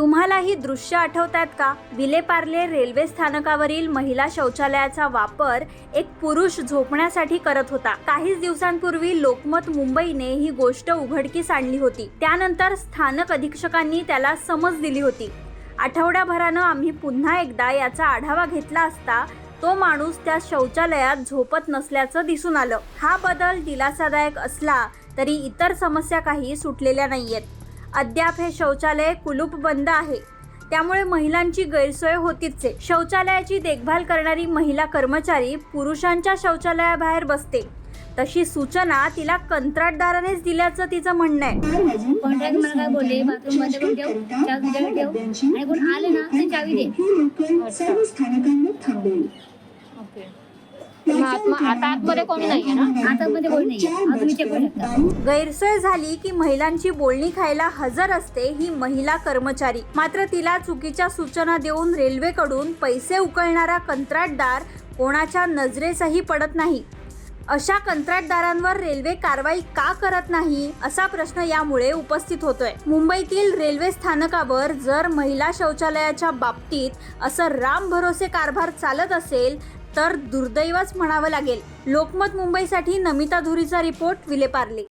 तुम्हालाही दृश्य आठवतात का? विलेपार्ले रेल्वे स्थानकावरील महिला शौचालयाचा वापर एक पुरुष झोपण्यासाठी करत होता. काहीच दिवसांपूर्वी लोकमत मुंबईने ही गोष्ट उघडकीस आणली होती. त्यानंतर स्थानक अधीक्षकांनी त्याला समज दिली होती. आठवड्याभरानं आम्ही पुन्हा एकदा याचा आढावा घेतला असता तो माणूस त्या शौचालयात झोपत नसल्याचं दिसून आलं. हा बदल दिलासादायक असला तरी इतर समस्या काही सुटलेल्या नाहीयेत. अद्याप हे शौचालय कुलूप बंद आहे. त्यामुळे महिलांची गैरसोय होतीच आहे. शौचालयाची देखभाल करणारी महिला कर्मचारी पुरुषांच्या शौचालयाबाहेर बसते. तशी सूचना तिला कंत्राटदारानेच दिल्याचं तिचं म्हणणं आहे. कॉन्ट्रॅक्ट मला काय बोलले? बाथरूममध्ये पण ठेव चावी तुझ्याकडे ठेव. आणि कोण आले ना ते चावी दे. सर्व स्थानकांवर थांबेल. ओके. मग आत- आतमध्ये कोणी नाहीये ना? कोण नाही गैरसोय झाली की महिलांची बोलणी खायला हजर असते ही महिला कर्मचारी. मात्र तिला चुकीच्या सूचना देऊन रेल्वेकडून पैसे उकळणारा कंत्राटदार कोणाच्या नजरेसही पडत नाही. अशा कंत्राटदारांवर रेल्वे कारवाई का करत नाही असा प्रश्न यामुळे उपस्थित होतोय. मुंबईतील रेल्वे स्थानकावर जर महिला शौचालयाच्या बाबतीत असं राम भरोसे कारभार चालत असेल तर दुर्दैवच म्हणावं लागेल. लोकमत मुंबईसाठी नमिता धुरीचा रिपोर्ट विलेपार्ले.